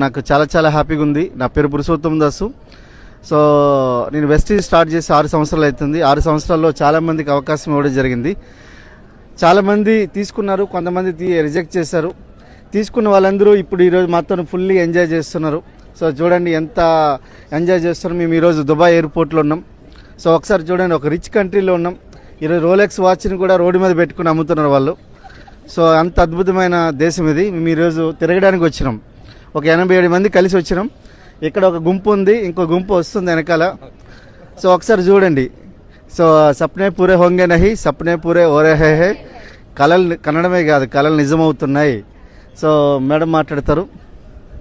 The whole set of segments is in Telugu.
నాకు చాలా చాలా హ్యాపీగా ఉంది. నా పేరు పురుషోత్తమ్ దాసు. సో నేను వెస్ట్ స్టార్ట్ చేసి ఆరు సంవత్సరాలు అవుతుంది. ఆరు సంవత్సరాల్లో చాలామందికి అవకాశం ఇవ్వడం జరిగింది. చాలామంది తీసుకున్నారు కొంతమంది రిజెక్ట్ చేశారు. తీసుకున్న వాళ్ళందరూ ఇప్పుడు ఈరోజు మాత్రం ఫుల్లీ ఎంజాయ్ చేస్తున్నారు. సో చూడండి ఎంత ఎంజాయ్ చేస్తున్నారు. మేము ఈరోజు దుబాయ్ ఎయిర్పోర్ట్లో ఉన్నాం. సో ఒకసారి చూడండి ఒక రిచ్ కంట్రీలో ఉన్నాం. ఈరోజు రోలెక్స్ వాచ్ని కూడా రోడ్డు మీద పెట్టుకుని అమ్ముతున్నారు వాళ్ళు. సో అంత అద్భుతమైన దేశం ఇది. మేము ఈరోజు తిరగడానికి వచ్చినాం. ఒక ఎనభై ఏడు మంది కలిసి వచ్చినాం. ఇక్కడ ఒక గుంపు ఉంది ఇంకో గుంపు వస్తుంది వెనకాల. సో ఒకసారి చూడండి. సో సప్నే పూరే హోంగే నహి సప్నే పూరే ఓరే హే హే. కళలు కనడమే కాదు కళలు నిజమవుతున్నాయి. సో మేడం మాట్లాడతారు.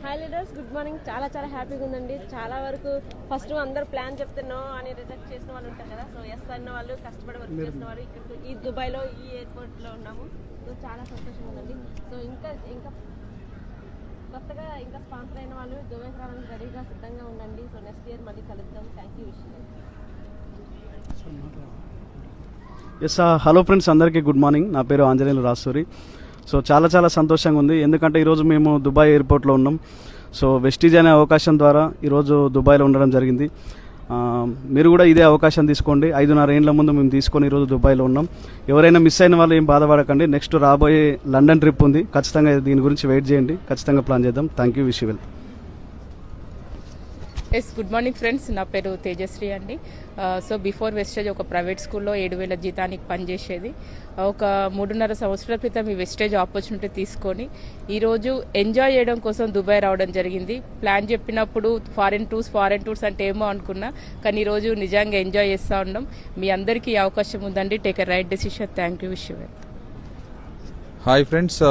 హాయ్ లీడర్స్ గుడ్ మార్నింగ్ చాలా చాలా హ్యాపీగా ఉందండి. చాలా వరకు ఫస్ట్ అందరు ప్లాన్ చెప్తున్నాం అని రిజెక్ట్ చేసిన వాళ్ళు ఉంటారు కదా. సో ఎస్ అన్న వాళ్ళు కష్టపడి వర్క్ చేసిన వాళ్ళు ఇక్కడ ఈ దుబాయ్లో ఈ ఎయిర్పోర్ట్లో ఉన్నాము. సో చాలా సంతోషంగా ఉందండి. సో ఇంకా ఇంకా కొత్తగా ఇంకా స్పాన్సర్ అయిన వాళ్ళు దుబాయ్కి రావడానికి రెడీగా సిద్ధంగా ఉండండి. సో నెక్స్ట్ ఇయర్ మళ్ళీ కలుద్దాం. థ్యాంక్ యూ విషయం ఎస్ హలో ఫ్రెండ్స్ అందరికీ గుడ్ మార్నింగ్ నా పేరు ఆంజనేయులు రాసూరి. సో చాలా చాలా సంతోషంగా ఉంది. ఎందుకంటే ఈరోజు మేము దుబాయ్ ఎయిర్పోర్ట్లో ఉన్నాం. సో వెస్టీజ్ అనే అవకాశం ద్వారా ఈరోజు దుబాయ్లో ఉండడం జరిగింది. మీరు కూడా ఇదే అవకాశం తీసుకోండి. ఐదున్నర ఏండ్ల ముందు మేము తీసుకొని ఈరోజు దుబాయ్లో ఉన్నాం. ఎవరైనా మిస్ అయిన వాళ్ళు ఏం బాధపడకండి. నెక్స్ట్ రాబోయే లండన్ ట్రిప్ ఉంది. ఖచ్చితంగా దీని గురించి వెయిట్ చేయండి. ఖచ్చితంగా ప్లాన్ చేద్దాం. Thank you wish well. Yes good morning friends నా పేరు తేజశ్రీ అండి. సో బిఫోర్ వెస్టేజ్ ఒక ప్రైవేట్ స్కూల్లో ఏడు వేల జీతానికి పనిచేసేది. Uh, ఒక మూడున్నర సంవత్సరాల క్రితం ఈ వెస్టేజ్ ఆపర్చునిటీ తీసుకొని ఈరోజు ఎంజాయ్ చేయడం కోసం దుబాయ్ రావడం జరిగింది. ప్లాన్ చెప్పినప్పుడు ఫారెన్ టూర్స్ ఫారెన్ టూర్స్ అంటే ఏమో అనుకున్నా కానీ ఈరోజు నిజంగా ఎంజాయ్ చేస్తూ ఉన్నాం. మీ అందరికీ అవకాశం ఉందండి. Take a right decision thank you wish hi friends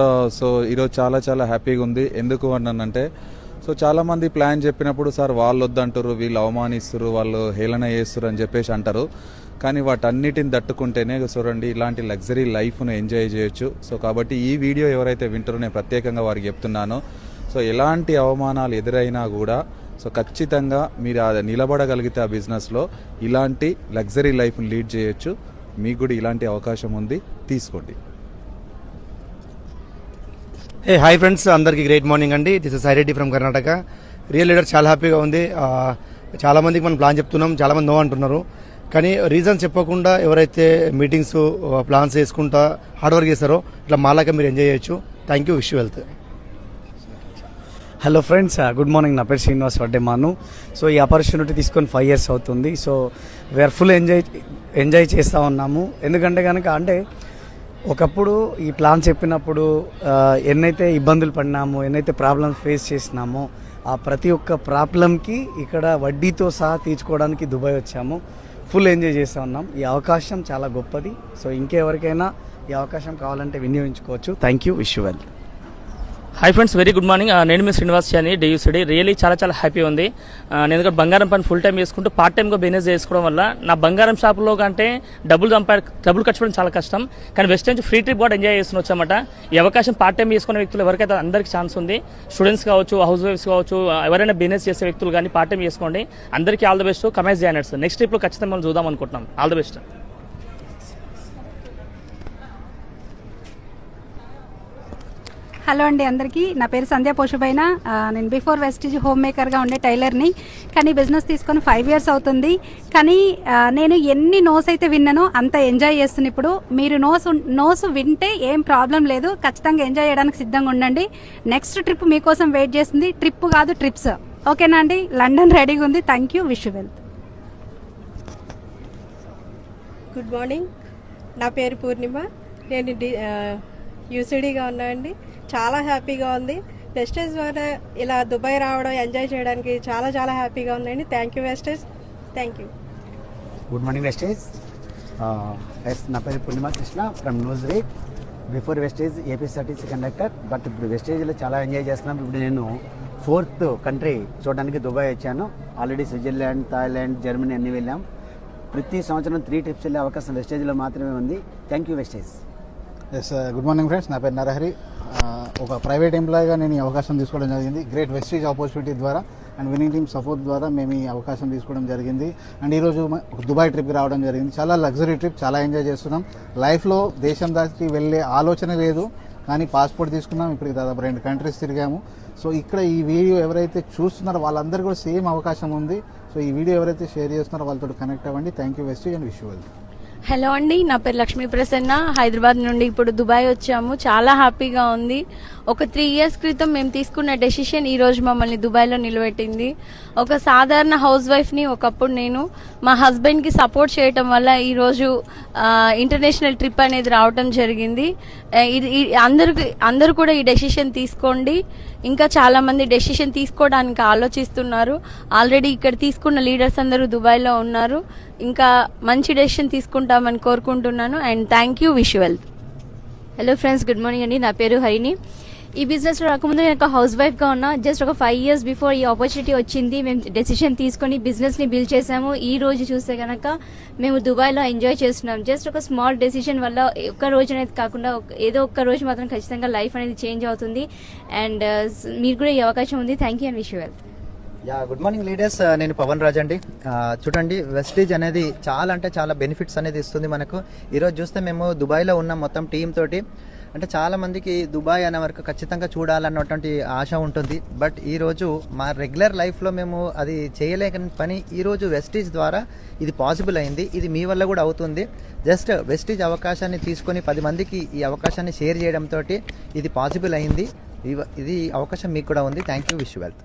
so ఈరోజు చాలా చాలా హ్యాపీగా ఉంది. ఎందుకు అన్నానంటే సో చాలా మంది ప్లాన్ చెప్పినప్పుడు సార్ వాళ్ళు వద్దంటారు వీళ్ళు అవమానిస్తారు వాళ్ళు హేళన చేస్తారు అని చెప్పేసి అంటారు. కానీ వాటన్నిటిని తట్టుకుంటేనే చూడండి ఇలాంటి లగ్జరీ లైఫ్ను ఎంజాయ్ చేయొచ్చు. సో కాబట్టి ఈ వీడియో ఎవరైతే వింటారో నేను ప్రత్యేకంగా వారికి చెప్తున్నాను. సో ఎలాంటి అవమానాలు ఎదురైనా కూడా సో ఖచ్చితంగా మీరు అది నిలబడగలిగితే ఆ బిజినెస్లో ఇలాంటి లగ్జరీ లైఫ్ని లీడ్ చేయొచ్చు. మీకు కూడా ఇలాంటి అవకాశం ఉంది తీసుకోండి. ఏ హాయ్ ఫ్రెండ్స్ అందరికీ గ్రేట్ మార్నింగ్ అండి. This is Reddy from Karnataka real leader చాలా హ్యాపీగా ఉంది. చాలామందికి మనం ప్లాన్ చెప్తున్నాం. చాలామంది నో అంటున్నారు. కానీ రీజన్ చెప్పకుండా ఎవరైతే మీటింగ్స్ ప్లాన్స్ వేసుకుంటా హార్డ్ వర్క్ చేస్తారో ఇట్లా మాలాగా మీరు ఎంజాయ్ చేయొచ్చు. Thank you wish wealth hello friends good morning నా పేరు శ్రీనివాస్ వడ్డేమాను. సో ఈ ఆపర్చునిటీ తీసుకొని ఫైవ్ ఇయర్స్ అవుతుంది. So we are full enjoy enjoy చేస్తూ ఉన్నాము. ఎందుకంటే కనుక అంటే ఒకప్పుడు ఈ ప్లాన్ చెప్పినప్పుడు ఎన్నైతే ఇబ్బందులు పడినామో ఎన్నైతే ప్రాబ్లమ్స్ ఫేస్ చేసినామో ఆ ప్రతి ఒక్క ప్రాబ్లంకి ఇక్కడ వడ్డీతో సహా తీర్చుకోవడానికి దుబాయ్ వచ్చాము. ఫుల్ ఎంజాయ్ చేస్తూ ఉన్నాం. ఈ అవకాశం చాలా గొప్పది. సో ఇంకెవరికైనా ఈ అవకాశం కావాలంటే వినియోగించుకోవచ్చు. Thank you wish well hi friends very good morning నేను మీ శ్రీనివాస్ చాని డియూసిడి రియలీ చాలా చాలా హ్యాపీ ఉంది. Uh, నేను ఎందుకంటే బంగారం పని ఫుల్ టైం చేసుకుంటూ పార్ట్ టైంగా బిజినెస్ చేసుకోవడం వల్ల నా బంగారం షాప్లో కంటే డబ్బులు సంపా డబ్బులు ఖర్చు పెట్టడం చాలా కష్టం. కానీ వెస్ట్ నుంచి ఫ్రీ ట్రిప్ కూడా ఎంజాయ్ చేస్తున్న వచ్చామట. ఈ అవకాశం పార్ట్ టైం చేసుకునే వ్యక్తులు ఎవరికైతే అందరికీ ఛాన్స్ ఉంది స్టూడెంట్స్ కావచ్చు హౌస్ వైఫ్స్ కావచ్చు uh, ఎవరైనా బిజినెస్ చేసే వ్యక్తులు కానీ పార్ట్ టైం చేసుకోండి. అందరికీ ఆల్ ద బెస్ట్ కమేజ్ జాయినర్స్ నెక్స్ట్ ట్రిప్లో ఖచ్చితంగా మనం చూద్దాం అనుకుంటున్నాం. ఆల్ ద బెస్ట్ హలో అండి అందరికీ. నా పేరు సంధ్య పోషుబైన. నేను బిఫోర్ వెస్టిజ్ హోమ్ మేకర్గా ఉండే టైలర్ని. కానీ బిజినెస్ తీసుకొని ఫైవ్ ఇయర్స్ అవుతుంది. కానీ నేను ఎన్ని నోస్ అయితే విన్నానో అంత ఎంజాయ్ చేస్తున్నా ఇప్పుడు. మీరు నోస్ నోస్ వింటే ఏం ప్రాబ్లం లేదు. ఖచ్చితంగా ఎంజాయ్ చేయడానికి సిద్ధంగా ఉండండి. నెక్స్ట్ ట్రిప్ మీకోసం వెయిట్ చేస్తుంది. ట్రిప్ కాదు ట్రిప్స్. ఓకేనా అండి? లండన్ రెడీగా ఉంది. Thank you. Wish wealth. Good morning. నా పేరు పూర్ణిమ. నేను యూసీడీగా యూసిడీగా ఉన్నానండి. చాలా హ్యాపీగా ఉంది. వెస్టేజ్ ద్వారా ఇలా దుబాయ్ రావడం ఎంజాయ్ చేయడానికి చాలా చాలా హ్యాపీగా ఉందండి. Thank you Vestige thank you good morning Vestige yes నా పేరు పూర్ణిమ కృష్ణ ఫ్రమ్ న్యూస్ rate before Vestige APSRTC conductor but ఇప్పుడు వెస్టేజ్లో చాలా ఎంజాయ్ చేస్తున్నాం. ఇప్పుడు నేను ఫోర్త్ కంట్రీ చూడడానికి దుబాయ్ వచ్చాను. ఆల్రెడీ స్విట్జర్లాండ్ థాయిలాండ్ జర్మనీ అన్నీ వెళ్ళాం. ప్రతి సంవత్సరం త్రీ ట్రిప్స్ వెళ్ళే అవకాశం వెస్టేజ్లో మాత్రమే ఉంది. Thank you Vestige yes good morning friends నా పేరు నరహరి ఒక ప్రైవేట్ ఎంప్లాయీగా నేను ఈ అవకాశం తీసుకోవడం జరిగింది. గ్రేట్ వెస్టేజ్ ఆపర్చునిటీ ద్వారా అండ్ వినింగ్ టీమ్ సపోర్ట్ ద్వారా మేము ఈ అవకాశం తీసుకోవడం జరిగింది. అండ్ ఈరోజు ఒక దుబాయ్ ట్రిప్కి రావడం జరిగింది. చాలా లగ్జరీ ట్రిప్ చాలా ఎంజాయ్ చేస్తున్నాం. లైఫ్లో దేశం దాటి వెళ్ళే ఆలోచన లేదు. కానీ పాస్పోర్ట్ తీసుకున్నాం. ఇప్పుడు దాదాపు రెండు కంట్రీస్ తిరిగాము. సో ఇక్కడ ఈ వీడియో ఎవరైతే చూస్తున్నారో వాళ్ళందరూ కూడా సేమ్ అవకాశం ఉంది. సో ఈ వీడియో ఎవరైతే షేర్ చేస్తున్నారో వాళ్ళతో కనెక్ట్ అవ్వండి. Thank you Vestige and wish wealth hello అండి నా పేరు లక్ష్మీ ప్రసన్న. హైదరాబాద్ నుండి ఇప్పుడు దుబాయ్ వచ్చాము. చాలా హ్యాపీగా ఉంది. ఒక త్రీ ఇయర్స్ క్రితం మేము తీసుకున్న డెసిషన్ ఈరోజు మమ్మల్ని దుబాయ్లో నిలబెట్టింది. ఒక సాధారణ హౌస్ వైఫ్ని ఒకప్పుడు నేను మా హస్బెండ్కి సపోర్ట్ చేయటం వల్ల ఈరోజు ఇంటర్నేషనల్ ట్రిప్ అనేది రావటం జరిగింది. ఇది అందరికి అందరూ కూడా ఈ డెసిషన్ తీసుకోండి. ఇంకా చాలా మంది డెసిషన్ తీసుకోవడానికి ఆలోచిస్తున్నారు. ఆల్రెడీ ఇక్కడ తీసుకున్న లీడర్స్ అందరూ దుబాయ్లో ఉన్నారు. ఇంకా మంచి డెసిషన్ తీసుకుంటామని కోరుకుంటున్నాను. And thank you wish wealth hello friends good morning అండి. నా పేరు హరిణి. ఈ బిజినెస్లో రాకముందు నేను ఒక హౌస్ వైఫ్గా ఉన్నా. జస్ట్ ఒక ఫైవ్ ఇయర్స్ బిఫోర్ ఈ ఆపర్చునిటీ వచ్చింది మేము డెసిషన్ తీసుకొని బిజినెస్ని బిల్డ్ చేసాము ఈ రోజు చూస్తే కనుక మేము దుబాయ్లో ఎంజాయ్ చేస్తున్నాం. జస్ట్ ఒక స్మాల్ డెసిషన్ వల్ల ఒక్క రోజు అనేది కాకుండా ఏదో ఒక్క రోజు మాత్రం ఖచ్చితంగా లైఫ్ అనేది చేంజ్ అవుతుంది. అండ్ uh, మీరు కూడా ఈ అవకాశం ఉంది. Thank you and wish wealth yeah good morning leaders నేను పవన్ రాజ్ అండి. Uh, చూడండి వెస్టీజ్ అనేది చాలా అంటే చాలా బెనిఫిట్స్ అనేది ఇస్తుంది మనకు. ఈరోజు చూస్తే మేము దుబాయ్లో ఉన్న మొత్తం టీమ్ తోటి అంటే చాలామందికి దుబాయ్ అనే వరకు ఖచ్చితంగా చూడాలన్నటువంటి ఆశ ఉంటుంది. బట్ ఈరోజు మా రెగ్యులర్ లైఫ్లో మేము అది చేయలేని పని ఈరోజు వెస్టీజ్ ద్వారా ఇది పాసిబుల్ అయింది. ఇది మీ వల్ల కూడా అవుతుంది. జస్ట్ వెస్టీజ్ అవకాశాన్ని తీసుకొని పది మందికి ఈ అవకాశాన్ని షేర్ చేయడంతో ఇది పాసిబుల్ అయింది. ఇది అవకాశం మీకు కూడా ఉంది. Thank you. Wish wealth.